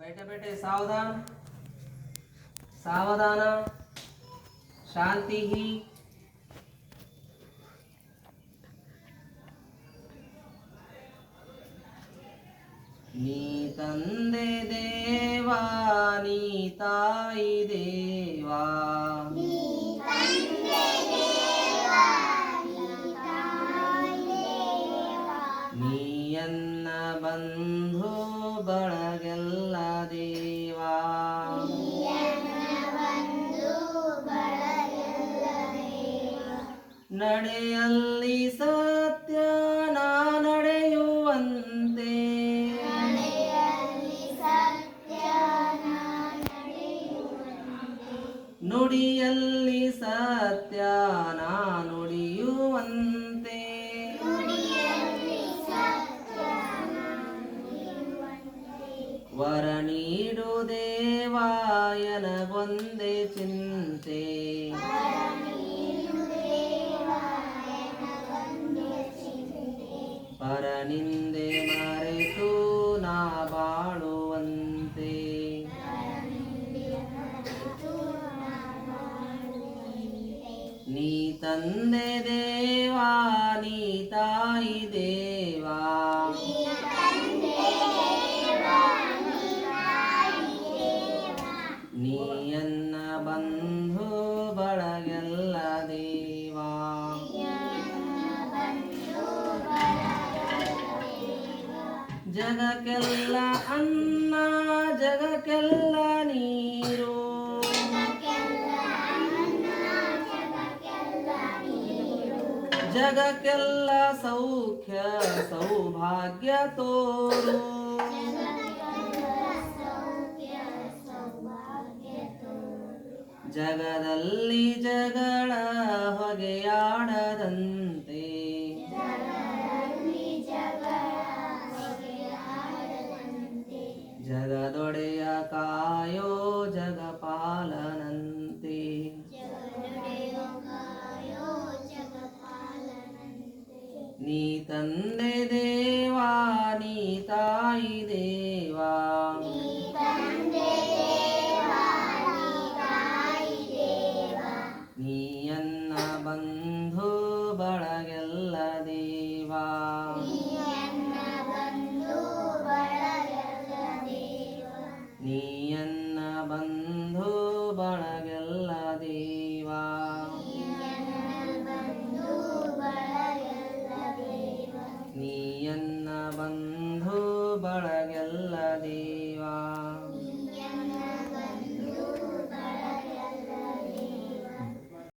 बैठे बैठे सावधान सावधान शांति ही ನೀ ತಂದೆ ದೇವಾ ನೀ ತಾಯಿ ದೇವಾ ನೀಯನ್ನ ಬಂಧು ಬಳಗೆಲ್ಲ ನಡೆಯಲ್ಲಿ ಸತ್ಯ ನಾ ನಡೆಯುವಂತೆ ನುಡಿಯಲ್ಲಿ ಸತ್ಯ ನುಡಿಯುವಂತೆ ವರ ನೀಡು ದೇವಾಯನಗೊಂದೆ ಚಿಂತೆ. ಪರನಿಂದೆ ಮರೆತು ನಾ ಬಾಳುವಂತೆ. ನೀ ತಂದೆ ದೇವಾ ನೀ ತಾಯಿ ದೇವಾ. ನೀಯನ್ನ ಅನ್ನ ಬಳಗೆಲ್ಲ ಜಗಕ್ಕೆಲ್ಲ ಅನ್ನ ಜಗಕ್ಕೆಲ್ಲ ನೀರು. ಜಗಕ್ಕೆಲ್ಲ ಸೌಖ್ಯ ಸೌಭಾಗ್ಯ ತೋರು. ಜಗದಲ್ಲಿ ಜಗಳ ಹೊಗೆಯಾಡದಂತೆ ಜಗದೊಡೆಯ ಕಾಯೋ ಜಗಪಾಲನಂತೆ. ನೀ ತಂದೆ ದೇವಾ ನೀ ತಾಯಿ ದೇವಾ. ನೀ ಅನ್ನ ಬಂಧು ಬಳಗೆಲ್ಲ lelah.